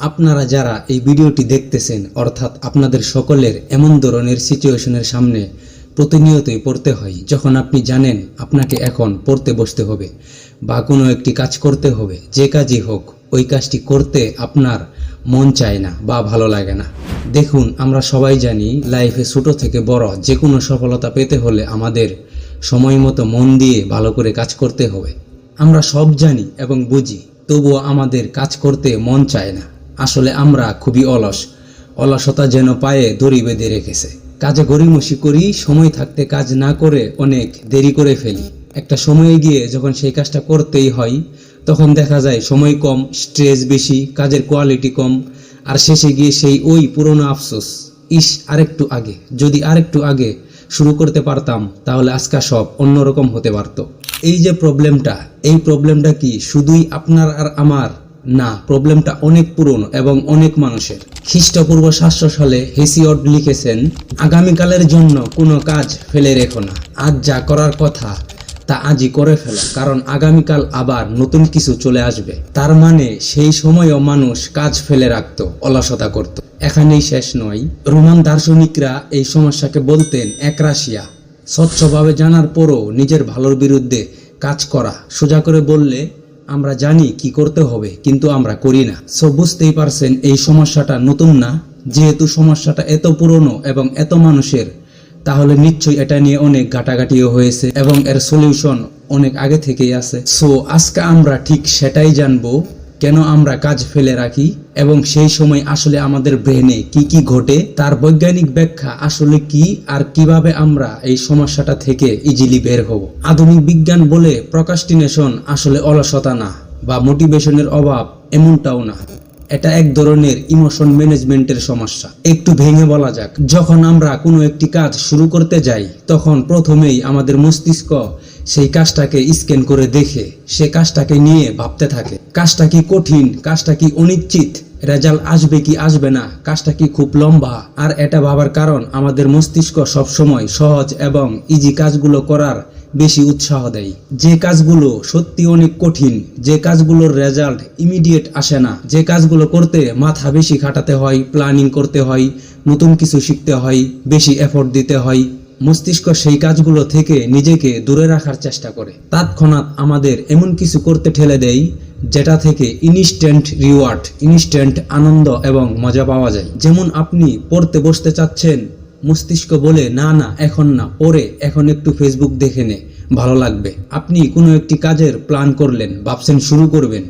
আপনারা যারা এই ভিডিওটি দেখতেছেন, অর্থাৎ আপনাদের সকলের এমন ধরনের সিচুয়েশনের সামনে প্রতিনিয়তই পড়তে হয়, যখন আপনি জানেন আপনাকে এখন পড়তে বসতে হবে বা কোনো একটি কাজ করতে হবে, যে কাজই হোক, ওই কাজটি করতে আপনার মন চায় না বা ভালো লাগে না। দেখুন, আমরা সবাই জানি লাইফে ছোট থেকে বড় যে কোনো সফলতা পেতে হলে আমাদের সময় মতো মন দিয়ে ভালো করে কাজ করতে হবে। আমরা সব জানি এবং বুঝি, তবুও আমাদের কাজ করতে মন চায় না। আসলে আমরা খুবই অলস। অলসতা যেন পায়ে দড়ি বেঁধে রেখেছে। কাজে গড়িমসি করি, সময় থাকতে কাজ না করে অনেক দেরি করে ফেলি। একটা সময়ে গিয়ে যখন সেই কাজটা করতেই হয়, তখন দেখা যায় সময় কম, স্ট্রেস বেশি, কাজের কোয়ালিটি কম, আর শেষে গিয়ে সেই ওই পুরনো আফসোস, ইস, আরেকটু আগে, যদি আরেকটু আগে শুরু করতে পারতাম, তাহলে আজকা সব অন্যরকম হতে পারতো। এই যে প্রবলেমটা, এই প্রবলেমটা কি শুধুই আপনার আর আমার না, প্রবলেমটা অনেক পুরনো এবং অনেক মানুষের। খ্রিস্টপূর্ব সাতশো সালে হেসিয়ড লিখেছেন, আগামীকালের জন্য কোনো কাজ ফেলে রেখো না। আজ যা করার কথা, তা আজই করে ফেলো, কারণ আগামীকাল আবার নতুন কিছু চলে আসবে। তার মানে সেই সময়ও মানুষ কাজ ফেলে রাখতো, অলসতা করত। এখানেই শেষ নয়। রোমান দার্শনিকরা এই সমস্যাকে বলতেন একরাশিয়া স্বচ্ছভাবে জানার পরও নিজের ভালোর বিরুদ্ধে কাজ করা, সোজা করে বললে আমরা জানি কি করতে হবে, কিন্তু আমরা করি না। সো বুঝতেই পারছেন, এই সমস্যাটা নতুন না। যেহেতু সমস্যাটা এত পুরনো এবং এত মানুষের, তাহলে নিশ্চয়ই এটা নিয়ে অনেক ঘাটাঘাটিও হয়েছে এবং এর সলিউশন অনেক আগে থেকেই আছে। সো আজকে আমরা ঠিক সেটাই জানব কেন আমরা কাজ ফেলে রাখি এবং সেই সময় আসলে আমাদের ব্রেনে কি কি ঘটে, তার বৈজ্ঞানিক ব্যাখ্যা আসলে কি আর কীভাবে আমরা এই সমস্যাটা থেকে ইজিলি বের হব। আধুনিক বিজ্ঞান বলে প্রকাস্টিনেশন আসলে অলসতা না বা মোটিভেশনের অভাব এমনটাও না। এটা এক ধরনের ইমোশন ম্যানেজমেন্টের সমস্যা। একটু ভেঙে বলা যাক, যখন আমরা কোনো একটি কাজ শুরু করতে যাই, তখন প্রথমেই আমাদের মস্তিষ্ক সেই কাজটাকে স্ক্যান করে দেখে, সে কাজটাকে নিয়ে ভাবতে থাকে, কাজটা কি কঠিন, কাজটা কি অনিশ্চিত রেজাল্ট আসবে কি আসবে না, কাজটা কি খুব লম্বা, আর এটা ভাবার কারণ আমাদের মস্তিষ্ক সবসময় সহজ এবং ইজি কাজগুলো করার বেশি উৎসাহ দেয়। যে কাজগুলো সত্যি অনেক কঠিন, যে কাজগুলোর রেজাল্ট ইমিডিয়েট আসে না, যে কাজগুলো করতে মাথা বেশি খাটাতে হয় প্ল্যানিং করতে হয়, নতুন কিছু শিখতে হয়, বেশি এফোর্ট দিতে হয়, মস্তিষ্ক সেই কাজগুলো থেকে নিজেকে দূরে রাখার চেষ্টা করে। তৎক্ষণাৎ আমাদের এমন কিছু করতে ঠেলে দেয়, যেটা থেকে ইনস্ট্যান্ট রিওয়ার্ড ইনস্ট্যান্ট আনন্দ এবং মজা পাওয়া যায়। যেমন আপনি পড়তে বসতে চাচ্ছেন মস্তিষ্ক বলে, না না, এখন না, পরে, এখন একটু ফেসবুক দেখে নে, ভালো লাগবে। আপনি কোনো একটি কাজের প্ল্যান করলেন, ভাবছেন শুরু করবেন।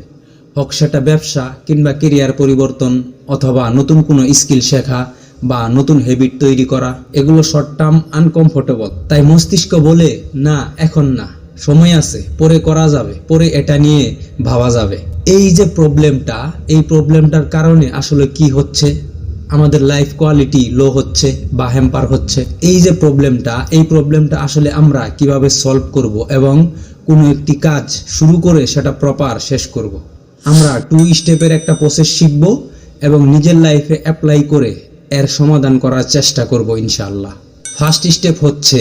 হোক সেটা ব্যবসা কিংবা কেরিয়ার পরিবর্তন অথবা নতুন কোনো স্কিল শেখা বা নতুন হ্যাবিট তৈরি করা, এগুলো শর্ট টার্ম আনকমফোর্টেবল তাই মস্তিষ্ক বলে, না, এখন না, সময় আছে, পরে করা যাবে, পরে এটা নিয়ে ভাবা যাবে। এই যে প্রবলেমটা এই প্রবলেমটার কারণে আসলে কি হচ্ছে? আমাদের লাইফ কোয়ালিটি লো হচ্ছে বা হ্যাম্পার হচ্ছে। এই যে প্রবলেমটা এই প্রবলেমটা আসলে আমরা কীভাবে সলভ করব এবং কোনো একটি কাজ শুরু করে সেটা প্রপার শেষ করব। আমরা টু স্টেপের একটা প্রসেস শিখব এবং নিজের লাইফে অ্যাপ্লাই করে এর সমাধান করার চেষ্টা করব ইনশাআল্লাহ। ফার্স্ট স্টেপ হচ্ছে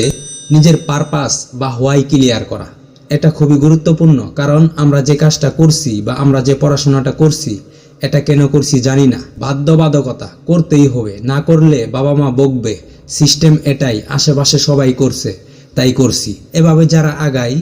নিজের পারপাস বা হোয়াই ক্লিয়ার করা। এটা খুবই গুরুত্বপূর্ণ, কারণ আমরা যে কাজটা করছি বা আমরা যে পড়াশোনাটা করছি এটা কেন করছি জানি না। বাধ্যবাধকতা করতেই হবে, না করলে বাবা মা বকবে। সিস্টেম এটাই, আশেপাশে সবাই করছে, তাই করছি। এভাবে যারা আগায়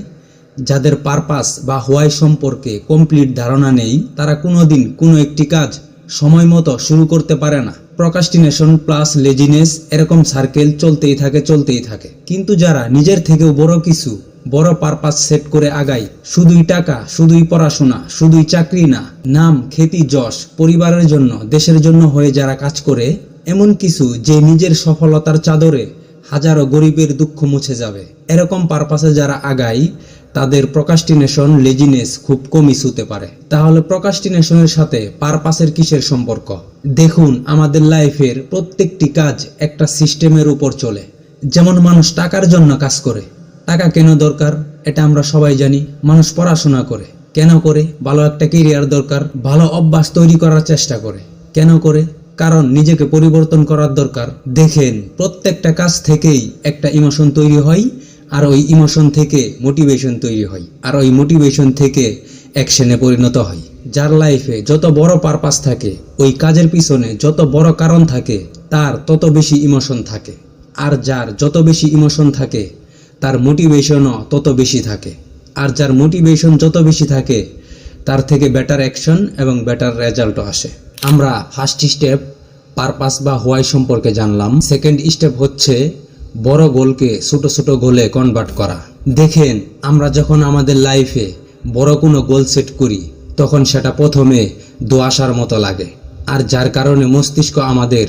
যাদের পারপাস বা হোয়াই সম্পর্কে কমপ্লিট ধারণা নেই, তারা কোনোদিন কোনো একটি কাজ সময় মতো শুরু করতে পারে না। প্রকাস্টিনেশন প্লাস লেজিনেস এরকম সার্কেল চলতেই থাকে চলতেই থাকে। কিন্তু যারা নিজের থেকেও বড় কিছু বড় পারপাস সেট করে আগাই। শুধুই টাকা, শুধুই পড়াশোনা, শুধুই চাকরি না, নাম, খ্যাতি, যশ, পরিবারের জন্য, দেশের জন্য হয়ে যারা কাজ করে, এমন কিছু যে নিজের সফলতার চাদরে হাজারো গরিবের দুঃখ মুছে যাবে। এরকম পারপাসে যারা আগায় তাদের প্রকাস্টিনেশন লেজিনেস খুব কম ইস্যুতে পারে। তাহলে প্রকাস্টিনেশনের সাথে পারপাসের কিসের সম্পর্ক? দেখুন, আমাদের লাইফের প্রত্যেকটি কাজ একটা সিস্টেমের উপর চলে। যেমন মানুষ টাকার জন্য কাজ করে টাকা কেন দরকার? এটা আমরা সবাই জানি। মানুষ পড়াশোনা করে। কেন করে? ভালো একটা কেরিয়ার দরকার। ভালো অভ্যাস তৈরি করার চেষ্টা করে। কেন করে? কারণ নিজেকে পরিবর্তন করার দরকার। দেখেন, প্রত্যেকটা কাজ থেকেই একটা ইমোশন তৈরি হয়, আর ওই ইমোশন থেকে মোটিভেশন তৈরি হয়, আর ওই মোটিভেশন থেকে অ্যাকশনে পরিণত হয়। যার লাইফে যত বড় পারপাস থাকে, ওই কাজের পিছনে যত বড় কারণ থাকে, তার তত বেশি ইমোশন থাকে। আর যার যত বেশি ইমোশন থাকে তার মোটিভেশনও তত বেশি থাকে। আর যার মোটিভেশন যত বেশি থাকে, তার থেকে বেটার অ্যাকশন এবং বেটার রেজাল্টও আসে। আমরা ফার্স্ট স্টেপ পারপাস বা হোয়াই সম্পর্কে জানলাম। সেকেন্ড স্টেপ হচ্ছে বড় গোলকে ছোট ছোট গোলে কনভার্ট করা। দেখেন, আমরা যখন আমাদের লাইফে বড় কোনো গোল সেট করি, তখন সেটা প্রথমে দোয়াশার মতো লাগে। আর যার কারণে মস্তিষ্ক আমাদের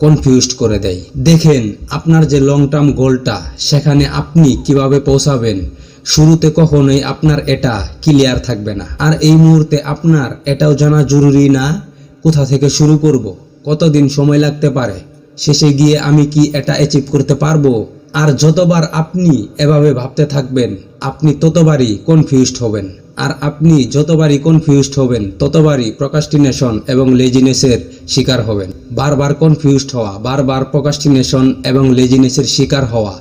কনফিউজড করে দেয়। দেখেন, আপনার যে লং টার্ম গোলটা সেখানে আপনি কীভাবে পৌঁছাবেন? শুরুতে কখনোই আপনার এটা ক্লিয়ার থাকবে না। আর এই মুহূর্তে আপনার এটাও জানা জরুরি না, কোথা থেকে শুরু করব? কতদিন সময় লাগতে পারে? শেষে গিয়ে আমি কি এটা অ্যাচিভ করতে পারব? আর যতবার আপনি এভাবে ভাবতে থাকবেন, আপনি ততবারই কনফিউজড হবেন। আর আপনি যতবারই কনফিউজড হবেন, ততবারই প্রকাস্টিনেশন এবং লেজিনেসের শিকার হবেন। বারবার কনফিউজড হওয়া, বারবার প্রকাস্টিনেশন এবং লেজিনেসের শিকার হওয়া,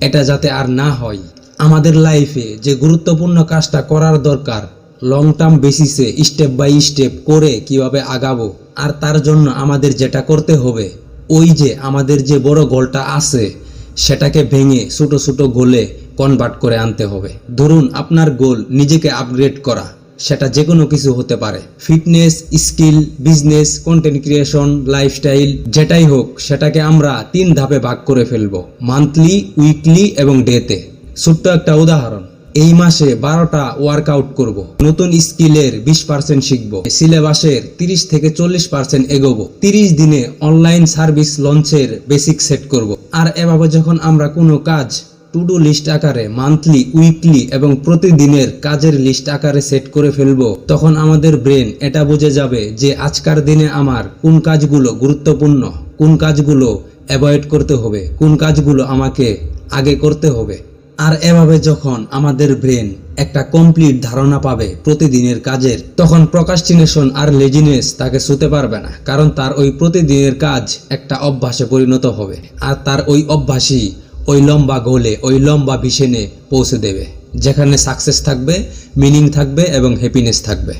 এটা যাতে আর না হয়। আমাদের লাইফে যে গুরুত্বপূর্ণ কাজটা করার দরকার লং টার্ম বেসিসে স্টেপ বাই স্টেপ করে কীভাবে আগাবো, আর তার জন্য আমাদের যেটা করতে হবে, ওই যে আমাদের যে বড় গোলটা আছে সেটাকে ভেঙে ছোটো ছোটো গোলে কনভার্ট করে আনতে হবে। ধরুন আপনার গোল নিজেকে আপগ্রেড করা, সেটা যে কোনো কিছু হতে পারে। Fitness skill business content creation lifestyle যেটাই হোক, সেটাকে আমরা তিন ধাপে ভাগ করে ফেলব মান্থলি উইকলি এবং ডেতে ছোট্ট একটা উদাহরণ। এই মাসে বারোটা ওয়ার্কআউট করব। নতুন স্কিলের বিশ পার্সেন্ট শিখব। সিলেবাসের তিরিশ থেকে চল্লিশ পার্সেন্ট এগোবো। তিরিশ দিনে অনলাইন সার্ভিস লঞ্চের বেসিক সেট করব। আর এভাবে যখন আমরা কোনো কাজ টু ডু লিস্ট আকারে মান্থলি উইকলি এবং প্রতিদিনের কাজের লিস্ট আকারে সেট করে ফেলব, তখন আমাদের ব্রেন এটা বুঝে যাবে যে আজকার দিনে আমার কোন কাজগুলো গুরুত্বপূর্ণ, কোন কাজগুলো অ্যাভয়েড করতে হবে, কোন কাজগুলো আমাকে আগে করতে হবে। আর এভাবে যখন আমাদের ব্রেন একটা কমপ্লিট ধারণা পাবে প্রতিদিনের কাজের, তখন প্রকাস্টিনেশন আর লেজিনেস তাকে ছুতে পারবে না, কারণ তার ওই প্রতিদিনের কাজ একটা অভ্যাসে পরিণত হবে। আর তার ওই অভ্যাসই ওই লম্বা গোলে ওই লম্বা ভিশনে পৌঁছে দেবে, যেখানে সাকসেস থাকবে মিনিং থাকবে এবং হ্যাপিনেস থাকবে।